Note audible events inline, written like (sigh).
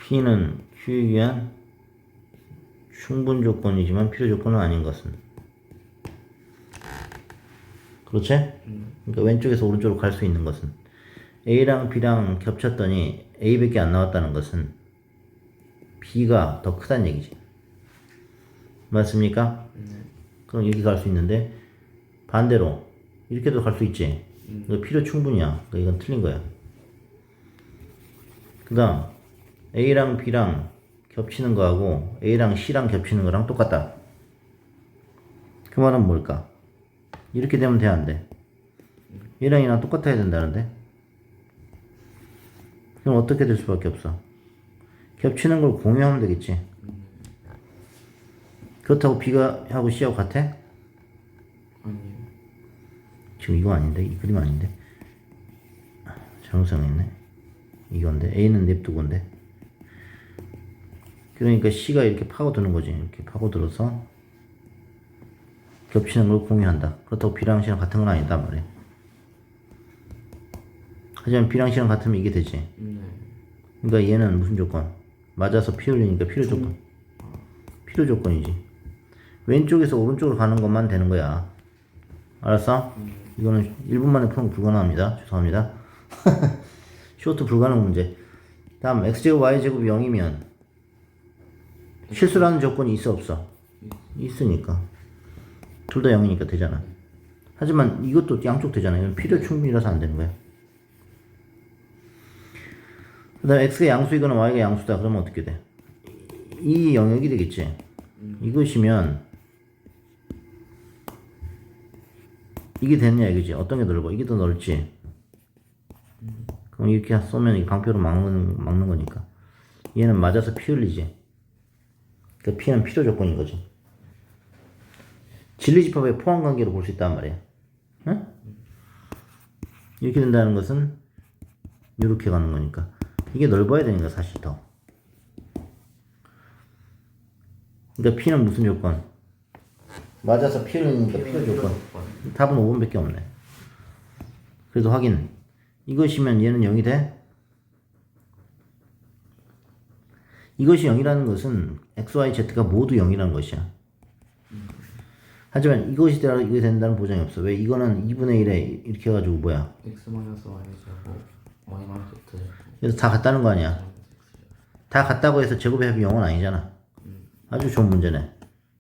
P는 Q에 의한 충분 조건이지만 필요 조건은 아닌 것은 그렇지? 그러니까 왼쪽에서 오른쪽으로 갈 수 있는 것은 A랑 B랑 겹쳤더니 A밖에 안 나왔다는 것은 B가 더 크다는 얘기지. 맞습니까? 그럼 이렇게 갈 수 있는데 반대로 이렇게도 갈 수 있지. 이거 필요 충분이야. 그러니까 이건 틀린 거야. 그 다음 A랑 B랑 겹치는 거하고 A랑 C랑 겹치는 거랑 똑같다. 그 말은 뭘까? 이렇게 되면 돼, 안 돼? 얘랑 얘랑 똑같아야 된다는데? 그럼 어떻게 될 수밖에 없어? 겹치는 걸 공유하면 되겠지. 그렇다고 B가 하고 C하고 같아? 아니요. 지금 이거 아닌데? 이 그림 아닌데? 아, 잘못 생각했네. 이건데 A는 냅두고인데. 그러니까 C가 이렇게 파고드는 거지. 이렇게 파고들어서 겹치는 걸 공유한다. 그렇다고 B랑 C랑 같은 건 아니다 말이야. 하지만 B랑 C랑 같으면 이게 되지. 네. 그러니까 얘는 무슨 조건? 맞아서 피 흘리니까 필요 조건. 필요 조건이지. 왼쪽에서 오른쪽으로 가는 것만 되는 거야. 알았어? 이거는 1분 만에 푸는 거 불가능합니다. 죄송합니다. (laughs) 쇼트 불가능 문제. 다음 x제곱 y제곱이 0이면 실수라는 조건이 있어 없어? 있으니까. 둘 다 0이니까 되잖아. 하지만 이것도 양쪽 되잖아. 이건 필요 충분이라서 안 되는 거야. 그 다음에 x가 양수이거나 y가 양수다. 그러면 어떻게 돼? 이 영역이 되겠지. 이것이면 이게 됐냐 이거지. 어떤 게 넓어? 이게 더 넓지. 그럼 이렇게 쏘면 이 방표로 막는, 막는 거니까. 얘는 맞아서 피 흘리지. 그 피는 필요 조건인 거지. 진리 집합의 포함 관계로 볼 수 있단 말이야. 응? 이렇게 된다는 것은 이렇게 가는 거니까. 이게 넓어야 되니까 사실 더. 그러니까 P는 무슨 조건? 맞아서 피 흘리니까 필요 조건. 답은 5번밖에 없네. 그래도 확인. 이것이면 얘는 0이 돼? 이것이 0이라는 것은 x, y, z가 모두 0이라는 것이야. 하지만 이것이 되라 이게 된다는 보장이 없어. 왜? 이거는 2분의 1에 이렇게 해가지고 뭐야? x 마이너스 y 제곱 y 마이너스 z 그래서 다 같다는 거 아니야? 다 같다고 해서 제곱의 합이 0은 아니잖아. 아주 좋은 문제네.